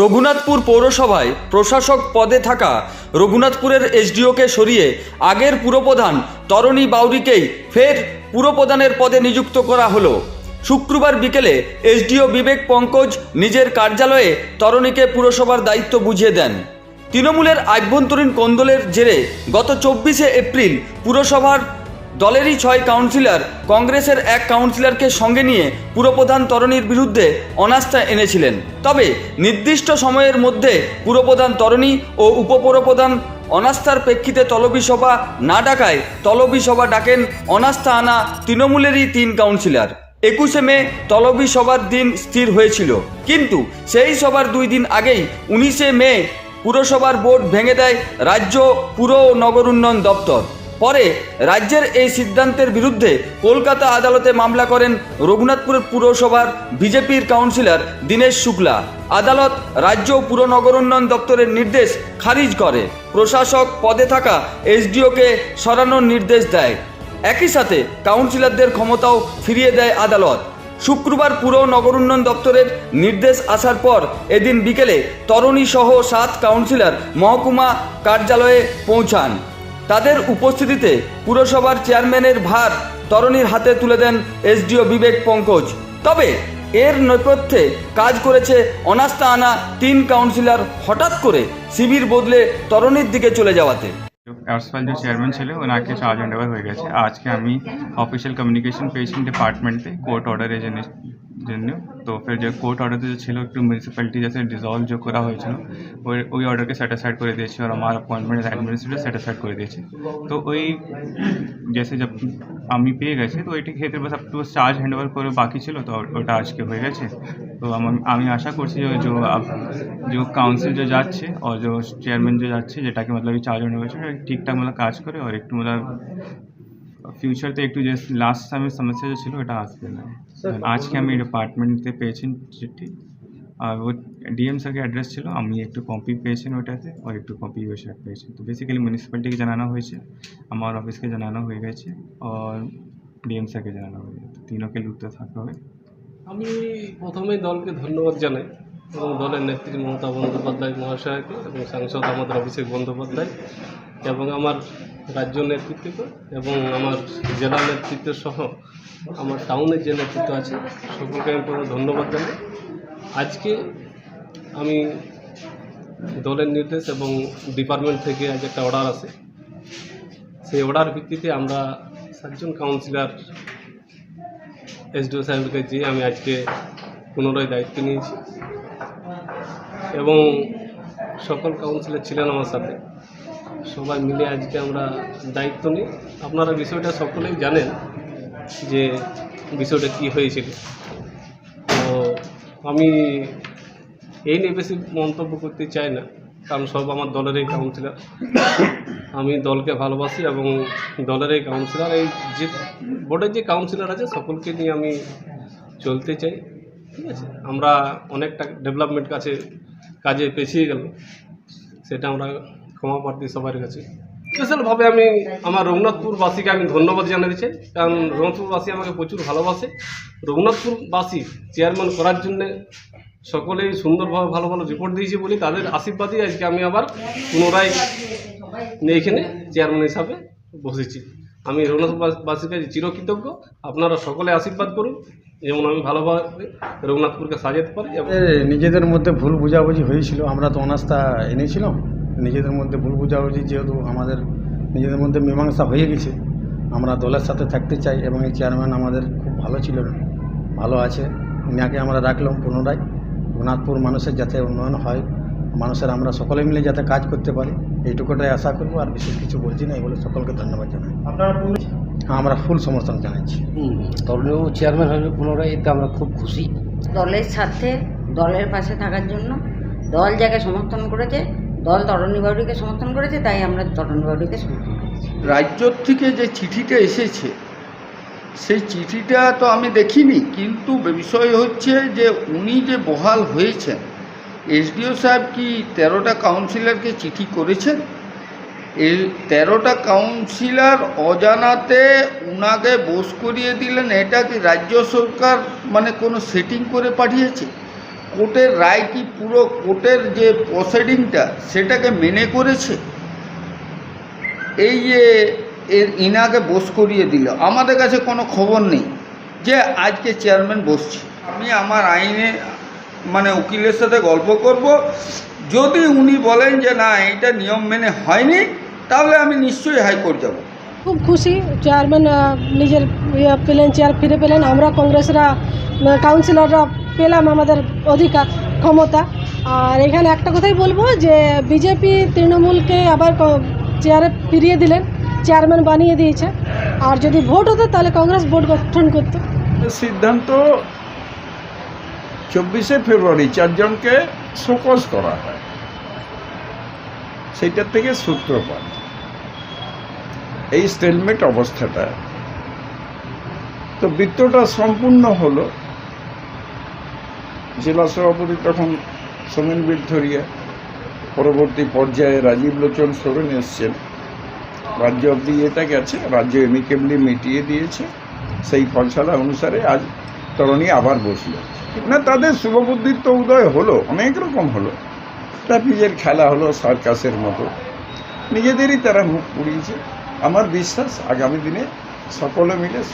রঘুনাথপুর পৌরসভায় প্রশাসক পদে থাকা রঘুনাথপুরের এসডিওকে সরিয়ে আগের পুরপ্রধান তরণী বাউরিকেই ফের পুরপ্রধানের পদে নিযুক্ত করা হলো। শুক্রবার বিকেলে এসডিও বিবেক পঙ্কজ নিজের কার্যালয়ে তরণীকে পুরসভার দায়িত্ব বুঝিয়ে দেন। তৃণমূলের আভ্যন্তরীণ কোন্দলের জেরে গত চব্বিশে এপ্রিল পুরসভার দলেরই ছয় কাউন্সিলর কংগ্রেসের এক কাউন্সিলরকে সঙ্গে নিয়ে পুরপ্রধান তরণীর বিরুদ্ধে অনাস্থা এনেছিলেন। তবে নির্দিষ্ট সময়ের মধ্যে পুরপ্রধান তরণী ও উপপুরপ্রধান অনাস্থার প্রেক্ষিতে তলবি সভা না ডাকায় তলবি সভা ডাকেন অনাস্থা আনা তৃণমূলেরই তিন কাউন্সিলর। একুশে মে তলবি সভার দিন স্থির হয়েছিল। কিন্তু সেই সভার দুই দিন আগেই উনিশে মে পুরসভার বোর্ড ভেঙে দেয় রাজ্য পুর ও নগর উন্নয়ন দপ্তর। পরে রাজ্যের এই সিদ্ধান্তের বিরুদ্ধে কলকাতা আদালতে মামলা করেন রঘুনাথপুর পুরসভার বিজেপির কাউন্সিলর দীনেশ শুক্লা। আদালত রাজ্য পুর নগর উন্নয়ন দপ্তরের নির্দেশ খারিজ করে। প্রশাসক পদে থাকা এসডিওকে সরানোর নির্দেশ দেয়। একই সাথে কাউন্সিলরদের ক্ষমতাও ফিরিয়ে দেয় আদালত। শুক্রবার পুর নগর উন্নয়ন দপ্তরের নির্দেশ আসার পর এদিন বিকেলে তরণী সহ সাত কাউন্সিলর মহকুমা কার্যালয়ে পৌঁছান। তাদের উপস্থিতিতে পুরসভার চেয়ারম্যানের ভার তরণীর হাতে তুলে দেন এসডিও বিবেক পঙ্কজ। তবে এর নেপথ্যে কাজ করেছে অনাস্থা আনা তিন কাউন্সিলর হঠাৎ করে শিবির বদলে তরণীর দিকে চলে যাওয়াতে। এয়ারসফাল যে চেয়ারম্যান ছিল ওনাকে চার্জ হ্যান্ড ওভার হয়ে গেছে। আজকে আমি অফিসিয়াল কমিউনিকেশন পেয়েছি ডিপার্টমেন্টে কোর্ট অর্ডারের জন্য জন্য। তো ফের যে কোর্ট অর্ডারে যে ছিল, একটু মিউনিসিপ্যালিটি জैसे ডিজলভ যে করা হয়েছিল, ওই ওই অর্ডারকে স্যাটিসফাইড করে দিয়েছে আর আমার অ্যাপয়েন্টমেন্ট অ্যাডমিনিস্ট্রেটর স্যাটিসফাইড করে দিয়েছে। তো ওই জেসে জব আমি পেয়ে গেছি, তো ওইটি ক্ষেত্রে বাস একটু চার্জ হ্যান্ড ওভার করে বাকি ছিল, তো ওটা আজকে হয়ে গেছে। তো আমার আমি আশা করছি যে जो अब जो কাউন্সিল যে যাচ্ছে और जो চেয়ারম্যান যে যাচ্ছে যেটাকে মতলব চার্জ হ্যান্ড ওভার সেটা ঠিকঠাক মতলব কাজ করে আর একটু মতলব ফিউচারতে একটু যে লাস্ট টাইমের সমস্যা যে ছিল ওটা আসবে না আজকে আমি ডিপার্টমেন্টে পেয়েছি চিঠি আর ও ডিএম স্যারকে অ্যাড্রেস ছিল আমি একটু কপি পেয়েছি ওটাতে আর একটু কপি ওইসব পেয়েছি তো বেসিক্যালি মিউনিসিপ্যালিটিকে জানানো হয়েছে আমার অফিসকে জানানো হয়ে গেছে আর ডিএম স্যারকে জানানো হয়ে গেছে তিনোকে লুকতে থাকতে হবে আমি প্রথমেই দলকে ধন্যবাদ জানাই এবং দলের নেত্রী মমতা বন্দ্যোপাধ্যায় মহাশয়কে এবং সাংসদ আমাদের অভিষেক বন্দ্যোপাধ্যায় এবং আমার রাজ্য নেতৃত্বকে এবং আমার জেলা নেতৃত্ব সহ আমার টাউনের যে নেতৃত্ব আছে, সকলকে আমি প্রথমে ধন্যবাদ জানাই। আজকে আমি দলের নির্দেশ এবং ডিপার্টমেন্ট থেকে আজ একটা অর্ডার আছে। সেই অর্ডার ভিত্তিতে আমরা সাতজন কাউন্সিলর এসডিও সাহেবকে যে আমি আজকে পুনরায় দায়িত্ব নিয়েছি। এবং সকল কাউন্সিলর ছিলেন আমার সাথে। সবাই মিলে আজকে আমরা দায়িত্ব নিই। আপনারা বিষয়টা সকলেই জানেন যে বিষয়টা কী হয়েছিল। তো আমি এই নিয়ে বেশি মন্তব্য করতে চাই না। কারণ সব আমার দলেরই কাউন্সিলার আমি দলকে ভালোবাসি এবং দলেরই কাউন্সিলার এই যে বোর্ডের যে কাউন্সিলর আছে, সকলকে নিয়ে আমি চলতে চাই, ঠিক আছে? আমরা অনেকটা ডেভেলপমেন্ট কাছে, কাজে পেছিয়ে গেল সেটা আমরা ক্ষমা প্রার্থী সবার কাছে। স্পেশালভাবে আমি আমার রঘুনাথপুরবাসীকে আমি ধন্যবাদ জানাতে চাই, কারণ রঘুনাথপুরবাসী আমাকে প্রচুর ভালোবাসে। রঘুনাথপুরবাসী চেয়ারম্যান করার জন্যে সকলেই সুন্দরভাবে ভালো ভালো রিপোর্ট দিয়েছে বলে তাদের আশীর্বাদই আজকে আমি আবার পুনরায় এখানে চেয়ারম্যান হিসাবে বসেছি। আমি রঘুনাথবাসীর কাছে চিরকৃতজ্ঞ। আপনারা সকলে আশীর্বাদ করুন। যেমন আমি ভালোভাবে রঘুনাথপুরকে সাজাতে পারি নিজেদের মধ্যে ভুল বোঝাবুঝি হয়েছিল। আমরা তো অনাস্থা এনেছিলাম। নিজেদের মধ্যে ভুল বোঝাবুঝি যেহেতু আমাদের নিজেদের মধ্যে মীমাংসা হয়ে গেছে। আমরা দলের সাথে থাকতে চাই এবং এই চেয়ারম্যান আমাদের খুব ভালো ছিল ভালো আছে। ইনাকে আমরা রাখলাম পুনরায়। রঘুনাথপুর মানুষের যাতে উন্নয়ন হয় মানুষের আমরা সকলে মিলে যাতে কাজ করতে পারি এইটুকুটাই আশা করব আর বিশেষ কিছু বলছি না এই বলে সকলকে ধন্যবাদ জানাই। হ্যাঁ আমরা ফুল সমর্থন জানাচ্ছি। দলীয় চেয়ারম্যান হবে পুনরায় এতে আমরা খুব খুশি। দলের সাথে দলের পাশে থাকার জন্য দল যাকে সমর্থন করেছে দল তরণী বাউরিকে সমর্থন করেছে তাই আমরা তরণী বাউরিকে সমর্থন করেছি। রাজ্য থেকে যে চিঠিটা এসেছে সেই চিঠিটা তো আমি দেখিনি, কিন্তু বিষয় হচ্ছে যে উনি যে বহাল হয়েছেন, এসডিও সাহেব কি তেরোটা কাউন্সিলরকে চিঠি করেছেন? এই তেরোটা কাউন্সিলর অজানাতে উনাকে বোস করিয়ে দিলেন, এটা কি রাজ্য সরকার মানে কোনো সেটিং করে পাঠিয়েছে? কোর্টের রায় কি পুরো কোর্টের যে প্রসিডিংটা সেটাকে মেনে করেছে? এই যে এর ইনাকে বোস করিয়ে দিল। আমাদের কাছে কোনো খবর নেই যে আজকে চেয়ারম্যান বসছে। আমি আমার আইনে মানে উকিলের সাথে গল্প করব। যদি উনি বলেন যে না এটা নিয়ম মেনে হয়নি, তাহলে আমি নিশ্চয়ই হাইকোর্ট যাব। খুব খুশি, চেয়ারম্যান নিজের ইয়ে পেলেন, চেয়ার ফিরে পেলেন। আমরা কংগ্রেসরা কাউন্সিলররা পেলাম আমাদের অধিকার, ক্ষমতা। আর এখানে একটা কথাই বলব যে, বিজেপি, তৃণমূলকে আবার চেয়ারে ফিরিয়ে দিলেন। চেয়ারম্যান বানিয়ে দিয়েছে। আর যদি ভোট হতো, তাহলে কংগ্রেস ভোট গঠন করতো। সিদ্ধান্ত চব্বিশে ফেব্রুয়ারি, চারজনকে শোকজ করা হয়। সেইটার থেকে সূত্রপাত। এই স্টেলমেট অবস্থাটা। তো বৃত্তটা সম্পূর্ণ হলো। জেলা সভাপতি তখন সোমেন বিরধরিয়া পরবর্তী পর্যায়ে রাজীব লোচন, সোরেন এসছেন। রাজ্য অব্দি এটা গেছে, রাজ্য এমিকেবলি মিটিয়ে দিয়েছে। সেই ফলসালা অনুসারে আজ তরণী আবার বসল। না, তাদের শুভবুদ্ধির তো উদয় হলো, অনেক রকম হলো। ট্রাফিজের খেলা হলো সার্কাসের মতো। নিজেদেরই তারা মুখ পুড়িয়েছে। আমার বিশ্বাস আগামী দিনে সকলে মিলে